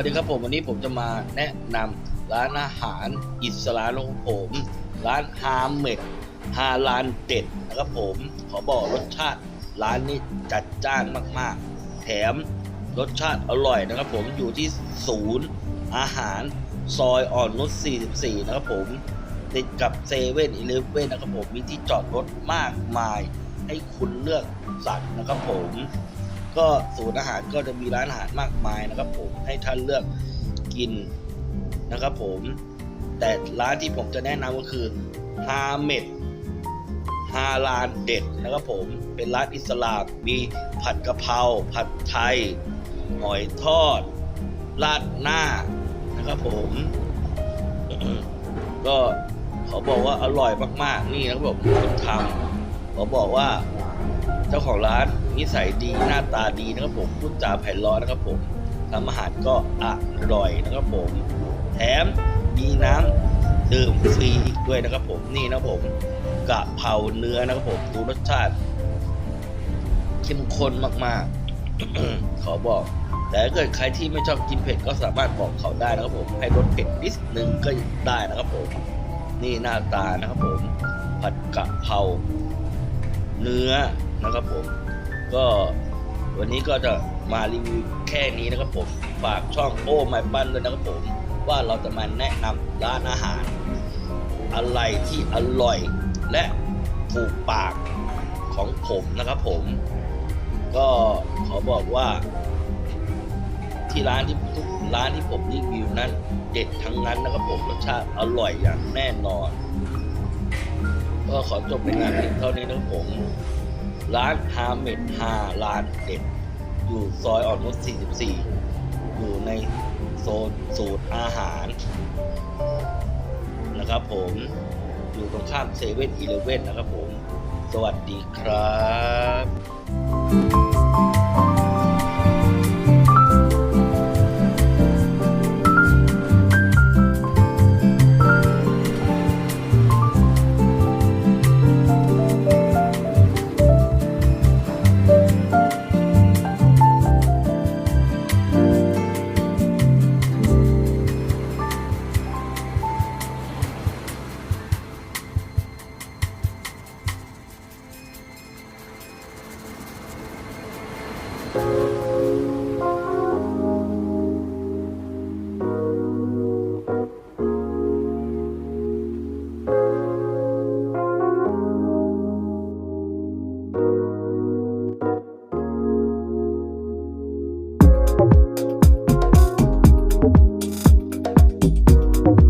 วัสดีครับผมวันนี้ผมจะมาแนะนำร้านอาหารอิสลามของผม ร้านฮามเมดฮาลานเด็ดนะครับผมขอบอกรสชาติร้านนี้จัดจ้านมากๆ แถมรสชาติอร่อยนะครับผมอยู่ที่ศูนย์อาหารซอยอ่อนนุช44 นะครับผม ติดกับเซเว่นอีเลฟเว่นนะครับผมมีที่จอดรถมากมาย ให้คุณเลือกสรรนะครับผม ก็ศูนย์อาหารก็จะมีร้านอาหารมากมายนะครับ ผมให้ท่านเลือกกินนะครับ ผมแต่ร้านที่ผมจะแนะนำก็คือฮาเมดฮาลานเด็ดนะครับผมเป็นร้านอิสลามมีผัดกะเพราผัดไทย หอยทอด ราดหน้านะครับผมก็เขาบอกว่าอร่อยมากๆ นี่นะครับผมคนทำเขาบอกว่า เจ้าของร้านนิสัยดีหน้าตาดีนะครับผมพูดจาไพเราะนะครับผมทำอาหารก็อร่อยนะครับผม แถมมีน้ำดื่มฟรีอีกด้วยนะครับผมนี่นะครับผมกะเพราเนื้อนะครับผมดูรสชาติเข้มข้นมากๆ ขอบอก แต่ถ้าเกิดใครที่ไม่ชอบกินเผ็ดก็สามารถบอกเขาได้นะครับผม ให้ลดเผ็ดนิดนึงก็ได้นะครับผม นี่หน้าตานะครับผม ผัดกะเพรา เนื้อนะครับผม ก็วันนี้ก็จะมารีวิวแค่นี้นะครับผมฝากช่องโอ้ไมปั้นด้วยนะครับผม ว่าเราจะมาแนะนำร้านอาหาร อะไรที่อร่อยและถูกปากของผมนะครับผม ก็ขอบอกว่า ที่ร้านที่ทุกร้านที่ผมรีวิวนั้น เด็ดทั้งนั้นนะครับผมรสชาติอร่อยอย่างแน่นอน ขอจบในงานเพียงเท่านี้นะผม ร้านฮาเมดฮาร้านเด็ด อยู่ซอยอ่อนนุช44 อยู่ในโซนสูตรอาหาร นะครับผมอยู่ตรงข้ามเซเว่นอีเลเว่นนะครับผม สวัสดีครับ